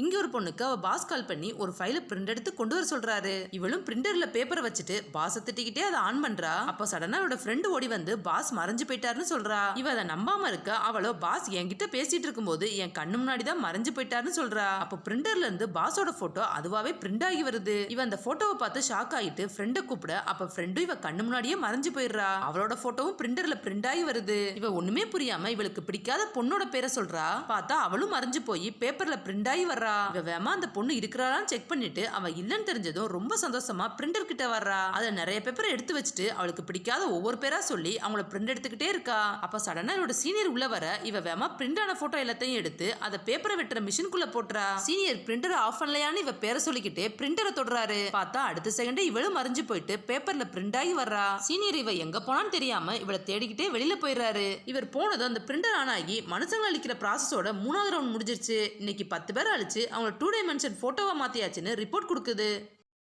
இங்க ஒரு பொண்ணுக்கு அவ பாஸ் கால் பண்ணி ஒரு ஃபைல பிரிண்ட் எடுத்து கொண்டு வர சொல்றாரு. இவளும் பிரிண்டர்ல பேப்பரை வச்சுட்டு பாஸ திட்டிக்கிட்டே அதை ஆன் பண்றா. அப்ப சடனா அவளோட ஃப்ரெண்டு ஓடி வந்து பாஸ் மறைஞ்சு போயிட்டாருன்னு சொல்றா. இவ அதை நம்பாம இருக்க அவளோ பாஸ் என்கிட்ட பேசிட்டு இருக்கும்போது என் கண்ணு முன்னாடி தான் மறைஞ்சு போயிட்டாருன்னு சொல்றா. அப்ப பிரிண்டர்ல இருந்து பாஸோட போட்டோ அதுவாவே பிரிண்ட் ஆகி வருது. இவ அந்த போட்டோவை பார்த்து ஷாக் ஆகிட்டு ஃப்ரெண்டை கூப்பிட அப்ப ஃப்ரெண்டும் இவ கண்ணு முன்னாடியே மறைஞ்சு போயிடுறா. அவளோட போட்டோவும் பிரிண்டர்ல பிரிண்ட் ஆகி வருது. இவ ஒண்ணுமே புரியாம இவளுக்கு பிடிக்காத பொண்ணோட பேரை சொல்றா. பார்த்தா அவளும் மறைஞ்சு போய் பேப்பர்ல பிரிண்ட் ஆகி வர்றா. இவ வேமா அந்த பொண்ணு இருக்கிறாளான்னு செக் பண்ணிட்டு அவ இல்லைன்னு தெரிஞ்சதும் ரொம்ப சந்தோஷமா பிரிண்டர் கிட்ட வர்றா. அதுல நிறைய பேப்பரை எடுத்து வச்சுட்டு அவளுக்கு பிடிக்காத ஒவ்வொரு பேரா சொல்லி அவங்கள பிரிண்ட் எடுத்துக்கிட்டே இருக்கா. அப்ப சடனா இவளோட சீனியர் உள்ள வர இவ வேமா பிரிண்ட் ஆன போட்டோ எல்லாத்தையும் எடுத்து அதை பேப்பரை வெட்டுற மிஷின்குள்ள போட்டுறா. சீனியர் பிரிண்டர் ஆஃப் பண்ணலையான்னு இவ பேரை சொல்லிக்கிட்டே பிரிண்டரை தொடுறாரு. பார்த்தா அடுத்த செகண்ட் இவளும் மறைஞ்சு போயிட்டு பேப்பர்ல பிரிண்ட் ஆகி வர்றா. சீனியர் இவ எங்க போனான்னு தெரியாம இவளை தேடிக்கிட்டே வெளியில போயிடுறாரு. இவர் போனதும் அந்த பிரிண்டர் ஆன் ஆகி மனுஷங்க அழிக்கிற ப்ராசஸோட மூணாவது ரவுண்ட் முடிஞ்சிருச்சு. இன்னைக்கு பத்து பேர் அழிச்சு அவங்கள டூ டைமென்ஷன் ஃபோட்டோவை மாற்றியாச்சுன்னு ரிப்போர்ட் கொடுக்குது.